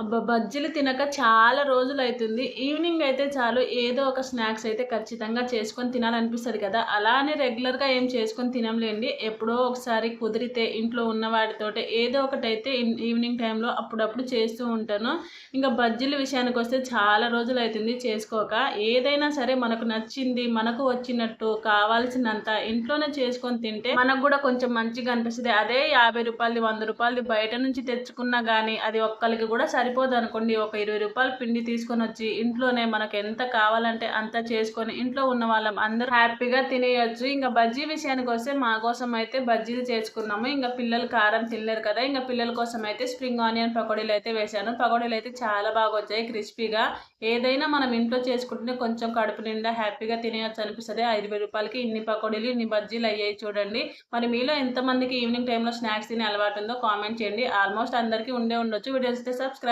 అబ్బా బజ్జీలు తినక చాలా రోజులు అవుతుంది ఈవినింగ్ అయితే చాలు ఏదో ఒక స్నాక్స్ అయితే ఖచ్చితంగా చేసుకొని తినాలనిపిస్తుంది కదా. అలానే రెగ్యులర్గా ఏం చేసుకొని తినంలేండి. ఎప్పుడో ఒకసారి కుదిరితే ఇంట్లో ఉన్న వాటితోటే ఏదో ఒకటి అయితే ఈవినింగ్ టైంలో అప్పుడప్పుడు చేస్తూ ఉంటాను. ఇంకా బజ్జీల విషయానికి వస్తే చాలా రోజులు అవుతుంది చేసుకోక. ఏదైనా సరే మనకు నచ్చింది మనకు వచ్చినట్టు కావాల్సినంత ఇంట్లోనే చేసుకొని తింటే మనకు కూడా కొంచెం మంచిగా అనిపిస్తుంది. అదే యాభై రూపాయలది వంద రూపాయలది బయట నుంచి తెచ్చుకున్నా కానీ అది ఒక్కరికి కూడా సరిపోదు అనుకోండి ఒక ఇరవై రూపాయలు పిండి తీసుకొని వచ్చి ఇంట్లోనే మనకు ఎంత కావాలంటే అంత చేసుకొని ఇంట్లో ఉన్న వాళ్ళం అందరూ హ్యాపీగా తినేయచ్చు. ఇంకా బజ్జీ విషయానికి వస్తే మా కోసం అయితే బజ్జీలు చేసుకున్నాము. ఇంకా పిల్లలు కారం తినలేరు కదా. ఇంకా పిల్లల కోసం అయితే స్ప్రింగ్ ఆనియన్ పకోడీలు అయితే వేశాను. పకోడీలు అయితే చాలా బాగా వచ్చాయి. క్రిస్పీగా ఏదైనా మనం ఇంట్లో చేసుకుంటే కొంచెం కడుపు నిండా హ్యాపీగా తినేయచ్చు అనిపిస్తుంది. ఐదు రూపాయలకి ఇన్ని పకోడీలు ఇన్ని బజ్జీలు అయ్యాయి చూడండి. మరి మీలో ఎంతమందికి ఈవినింగ్ టైంలో స్నాక్స్ తినే అలవాటు ఉందో కామెంట్ చేయండి. ఆల్మోస్ట్ అందరికీ ఉండే ఉండొచ్చు. వీడియోస్ అయితే సబ్స్క్రైబ్